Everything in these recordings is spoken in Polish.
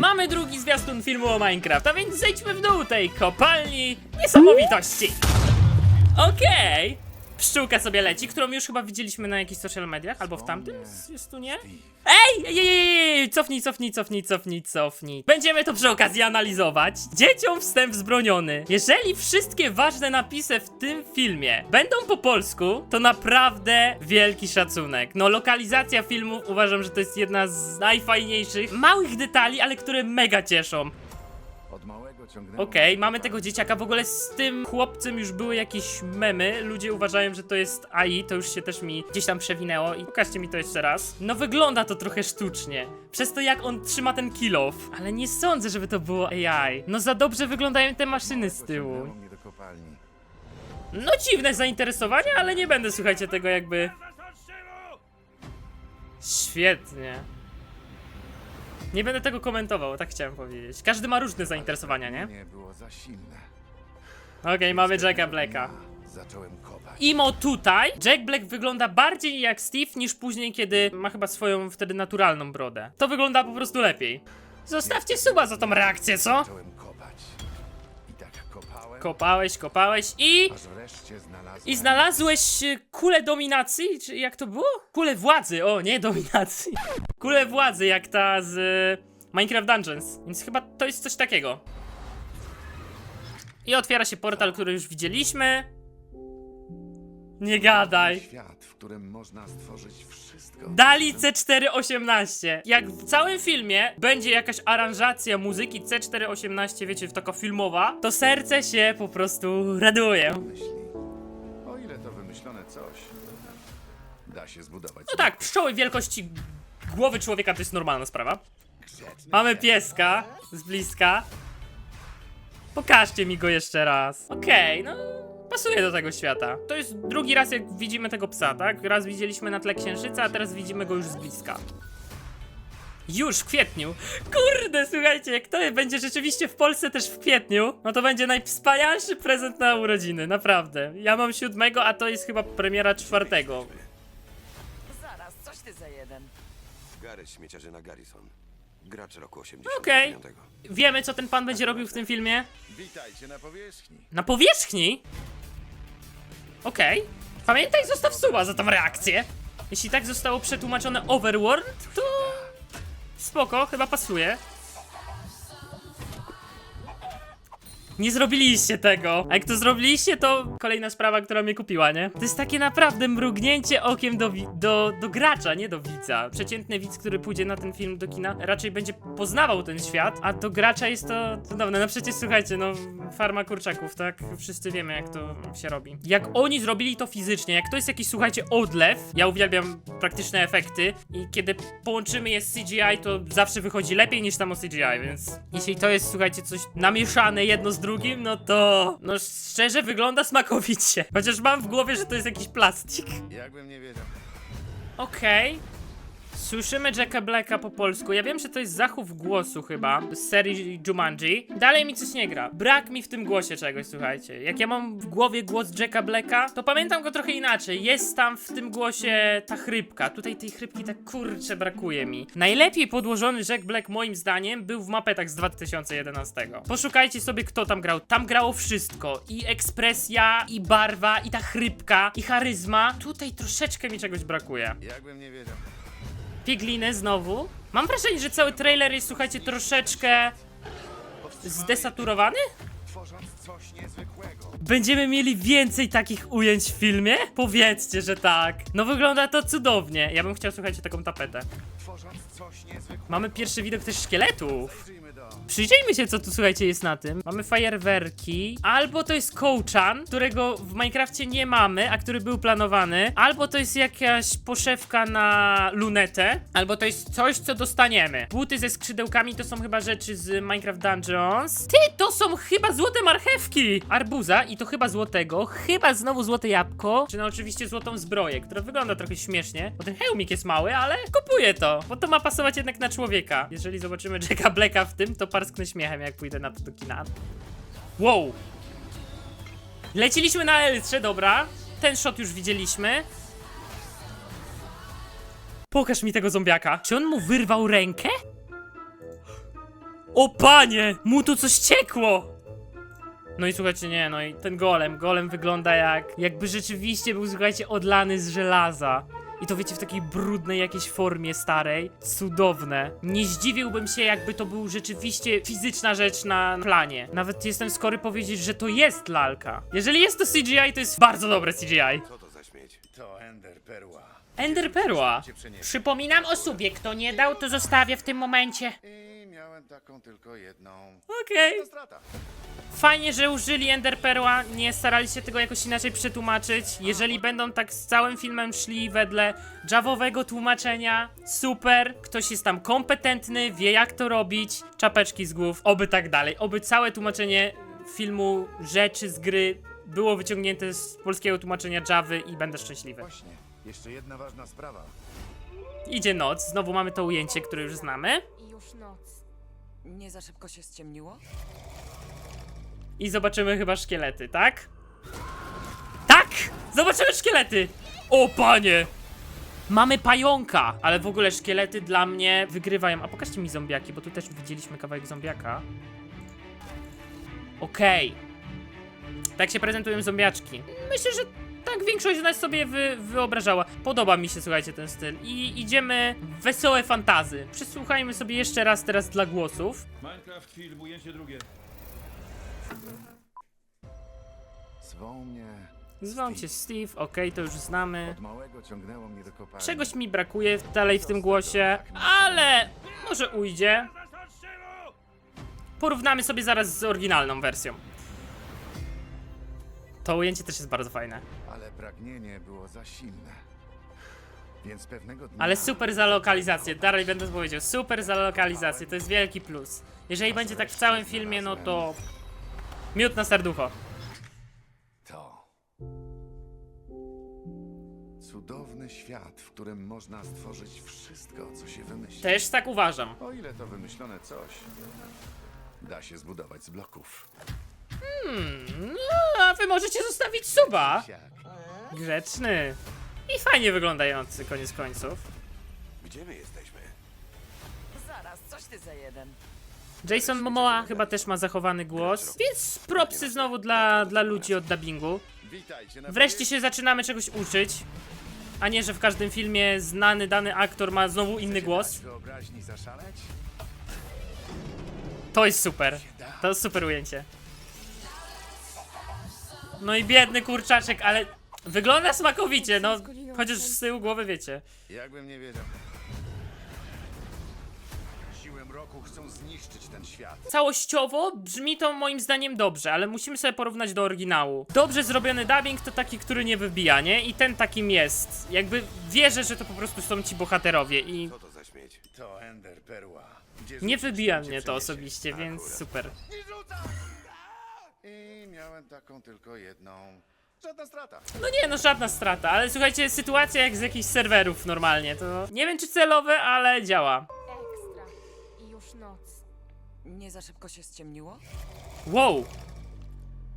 Mamy drugi zwiastun filmu o Minecraft, a więc zejdźmy w dół tej kopalni niesamowitości. Okej. Pszczółka sobie leci, którą już chyba widzieliśmy na jakichś social mediach, albo w tamtym zwiastunie. Ej, ej, ej, ej, ej, cofnij, cofnij, cofnij, cofnij, cofnij. Będziemy to przy okazji analizować. Dzieciom wstęp wzbroniony. Jeżeli wszystkie ważne napisy w tym filmie będą po polsku, to naprawdę wielki szacunek. No, lokalizacja filmu uważam, że to jest jedna z najfajniejszych, małych detali, ale które mega cieszą. Okej, mamy tego dzieciaka. W ogóle z tym chłopcem już były jakieś memy. Ludzie uważają, że to jest AI. To już się też mi gdzieś tam przewinęło. I pokażcie mi to jeszcze raz. No wygląda to trochę sztucznie. Przez to jak on trzyma ten kill off. Ale nie sądzę, żeby to było AI. No za dobrze wyglądają te maszyny z tyłu. No dziwne zainteresowanie, ale nie będę słuchajcie tego jakby. Świetnie. Nie będę tego komentował, tak chciałem powiedzieć. Każdy ma różne zainteresowania, nie? Nie było za silne. Okej, mamy Jacka Blacka. Zacząłem kopać. Imo tutaj, Jack Black wygląda bardziej jak Steve niż później, kiedy ma chyba swoją wtedy naturalną brodę. To wygląda po prostu lepiej. Zostawcie suba za tą reakcję, co? Zacząłem Kopałeś, kopałeś i... I znalazłeś e, kulę dominacji? Czy jak to było? Kulę władzy, o nie dominacji. Kulę władzy, jak ta z e, Minecraft Dungeons. Więc chyba to jest coś takiego. I otwiera się portal, który już widzieliśmy. Nie gadaj. Świat, w którym można stworzyć wszystko. Dali C418. Jak w całym filmie będzie jakaś aranżacja muzyki C418, wiecie, taka filmowa, to serce się po prostu raduje. Myśli. O ile to wymyślone coś, da się zbudować. No tak, pszczoły wielkości głowy człowieka to jest normalna sprawa. Mamy pieska z bliska. Pokażcie mi go jeszcze raz. Okej, no pasuje do tego świata. To jest drugi raz jak widzimy tego psa, tak? Raz widzieliśmy na tle księżyca, a teraz widzimy go już z bliska. Już w kwietniu. Kurde, słuchajcie, jak to będzie rzeczywiście w Polsce też w kwietniu, no to będzie najwspanialszy prezent na urodziny, naprawdę. Ja mam siódmego, a to jest chyba premiera czwartego. Zaraz, coś ty za jeden. Gary śmieciarzyna Garrison. Gracz roku Okej. 89. Wiemy, co ten pan będzie robił w tym filmie? Witajcie na powierzchni. Na powierzchni? Okej. Pamiętaj, zostaw suba za tą reakcję. Jeśli tak zostało przetłumaczone Overworld, to... Spoko, chyba pasuje. Nie zrobiliście tego. A jak to zrobiliście, to kolejna sprawa, która mnie kupiła, nie? To jest takie naprawdę mrugnięcie okiem do, do, do gracza, nie do widza. Przeciętny widz, który pójdzie na ten film do kina, raczej będzie poznawał ten świat, a do gracza jest to cudowne. No przecież słuchajcie, no farma kurczaków, tak? Wszyscy wiemy, jak to się robi. Jak oni zrobili to fizycznie, jak to jest jakiś, słuchajcie, odlew, ja uwielbiam praktyczne efekty i kiedy połączymy je z CGI, to zawsze wychodzi lepiej niż samo CGI, więc jeśli to jest, słuchajcie, coś namieszane jedno z drugim, no to, no szczerze wygląda smakowicie. Chociaż mam w głowie, że to jest jakiś plastik. Jakbym nie wiedział. Okej. Słyszymy Jacka Blacka po polsku. Ja wiem, że to jest zachów głosu chyba z serii Jumanji. Dalej mi coś nie gra. Brak mi w tym głosie czegoś, słuchajcie. Jak ja mam w głowie głos Jacka Blacka, to pamiętam go trochę inaczej. Jest tam w tym głosie ta chrypka. Tutaj tej chrypki tak kurczę brakuje mi. Najlepiej podłożony Jack Black moim zdaniem był w mapetach z 2011. Poszukajcie sobie kto tam grał. Tam grało wszystko. I ekspresja, i barwa, i ta chrypka, i charyzma. Tutaj troszeczkę mi czegoś brakuje. Jakbym nie wiedział. Piegliny znowu. Mam wrażenie, że cały trailer jest, słuchajcie, troszeczkę zdesaturowany? Będziemy mieli więcej takich ujęć w filmie? Powiedzcie, że tak. No wygląda to cudownie. Ja bym chciał, słuchajcie, taką tapetę. Mamy pierwszy widok też szkieletów. Przyjrzyjmy się, co tu, słuchajcie, jest na tym. Mamy fajerwerki. Albo to jest Kołczan, którego w Minecrafcie nie mamy, a który był planowany. Albo to jest jakaś poszewka na lunetę. Albo to jest coś, co dostaniemy. Buty ze skrzydełkami to są chyba rzeczy z Minecraft Dungeons. Ty, to są chyba złote marchewki! Arbuza i to chyba złotego. Chyba znowu złote jabłko. Czy no oczywiście złotą zbroję, która wygląda trochę śmiesznie. Bo ten hełmik jest mały, ale kupuję to. Bo to ma pasować jednak na człowieka. Jeżeli zobaczymy Jacka Blacka w tym, to parsknę śmiechem, jak pójdę na to do kina. Wow! Leciliśmy na Elytrze, dobra. Ten shot już widzieliśmy. Pokaż mi tego zombiaka. Czy on mu wyrwał rękę? O panie! Mu tu coś ciekło! No i słuchajcie, nie, no i ten golem, golem wygląda jak, jakby rzeczywiście był, słuchajcie, odlany z żelaza. I to wiecie, w takiej brudnej jakiejś formie starej. Cudowne. Nie zdziwiłbym się, jakby to był rzeczywiście fizyczna rzecz na planie. Nawet jestem skory powiedzieć, że to jest lalka. Jeżeli jest to CGI, to jest bardzo dobre CGI. Ender Perła. Ender Perła. Przypominam o subie, kto nie dał, to zostawię w tym momencie. I miałem taką tylko jedną. Okej. To strata. Fajnie, że użyli Ender Perła, nie starali się tego jakoś inaczej przetłumaczyć. Jeżeli będą tak z całym filmem szli wedle javowego tłumaczenia, super. Ktoś jest tam kompetentny, wie jak to robić, czapeczki z głów, oby tak dalej. Oby całe tłumaczenie filmu, rzeczy z gry było wyciągnięte z polskiego tłumaczenia Javy i będę szczęśliwy. Właśnie. Jeszcze jedna ważna sprawa. Idzie noc, znowu mamy to ujęcie, które już znamy. I już noc. Nie za szybko się ściemniło? I zobaczymy chyba szkielety, tak? Tak! Zobaczymy szkielety! O panie! Mamy pająka! Ale w ogóle szkielety dla mnie wygrywają. A pokażcie mi zombiaki, bo tu też widzieliśmy kawałek zombiaka. Okej. Tak się prezentują zombiaczki. Myślę, że tak większość z nas sobie wy, wyobrażała. Podoba mi się, słuchajcie, ten styl. I idziemy w wesołe fantazy. Przesłuchajmy sobie jeszcze raz teraz dla głosów. Minecraft film, ujęcie drugie. Zwą mnie. Zwą cię Steve, okej, to już znamy. Od małego ciągnęło mnie do kopalni. Czegoś mi brakuje dalej w tym głosie, ale może ujdzie. Porównamy sobie zaraz z oryginalną wersją. To ujęcie też jest bardzo fajne. Ale pragnienie było za silne. Więc pewnego dnia... Ale super za lokalizację, dalej będę powiedział, super za lokalizację, to jest wielki plus. Jeżeli będzie tak w całym filmie, no to... Miód na serducho. To. Cudowny świat, w którym można stworzyć wszystko, co się wymyśli. Też tak uważam. O ile to wymyślone coś, da się zbudować z bloków. No, a wy możecie zostawić suba. Grzeczny. I fajnie wyglądający, koniec końców. Gdzie my jesteśmy? Zaraz, coś ty za jeden. Jason Momoa chyba też ma zachowany głos, więc propsy znowu dla, dla ludzi od dubbingu. Wreszcie się zaczynamy czegoś uczyć, a nie, że w każdym filmie znany dany aktor ma znowu inny głos. Wyobraźni zaszaleć? To jest super. To jest super ujęcie. No i biedny kurczaczek, ale wygląda smakowicie, no chociaż z tyłu głowy wiecie. Jakbym nie wiedział. Siły mroku chcą zniszczyć ten świat. Całościowo brzmi to moim zdaniem dobrze, ale musimy sobie porównać do oryginału. Dobrze zrobiony dubbing to taki, który nie wybija, nie? I ten takim jest. Jakby wierzę, że to po prostu są ci bohaterowie i Co to za śmieć? To Ender Perła. Gdzie nie wybija mnie to przeniesie. osobiście, więc super. Miałem taką tylko jedną. Żadna strata. No nie, no żadna strata, ale słuchajcie, sytuacja jak z jakichś serwerów normalnie, to nie wiem czy celowe, ale działa. Ekstra. I już noc. Nie za szybko się ściemniło? Wow!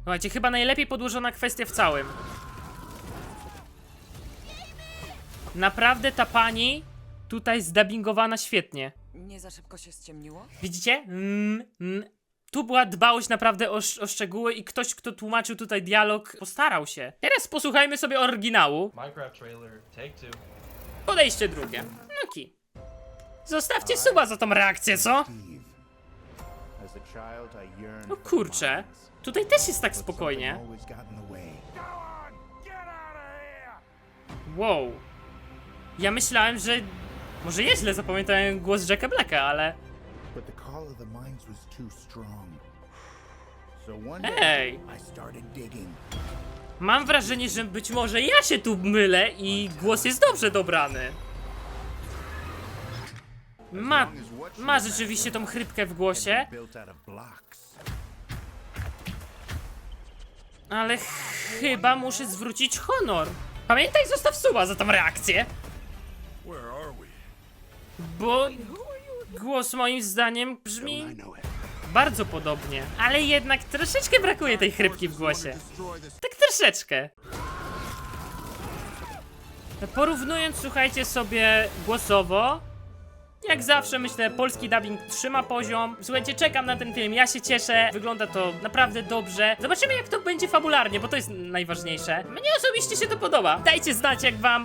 Słuchajcie, chyba najlepiej podłożona kwestia w całym. Naprawdę ta pani tutaj zdubbingowana świetnie. Nie za szybko się ściemniło? Widzicie? Mm, mm. Tu była dbałość naprawdę o, sz- o szczegóły i ktoś, kto tłumaczył tutaj dialog, postarał się. Teraz posłuchajmy sobie oryginału. Minecraft trailer, take two. Podejście drugie. No ki. Zostawcie suba za tą reakcję, co? No kurczę. Tutaj też jest tak spokojnie. Wow. Ja myślałem, że... Może ja źle zapamiętałem głos Jacka Blacka, ale... but the call of the mines was too strong. So one day Ej! I started digging. Mam wrażenie, że być może ja się tu mylę i głos jest dobrze dobrany. Ma, ma rzeczywiście tą chrypkę w głosie, Built out of blocks. ale chyba muszę zwrócić honor. Pamiętaj, zostaw suba za tą reakcję. Bo głos moim zdaniem brzmi bardzo podobnie, ale jednak troszeczkę brakuje tej chrypki w głosie. Tak troszeczkę. Porównując, słuchajcie sobie głosowo, Jak zawsze myślę, polski dubbing trzyma poziom. Słuchajcie, czekam na ten film, ja się cieszę. Wygląda to naprawdę dobrze. Zobaczymy jak to będzie fabularnie, bo to jest najważniejsze. Mnie osobiście się to podoba. Dajcie znać jak wam.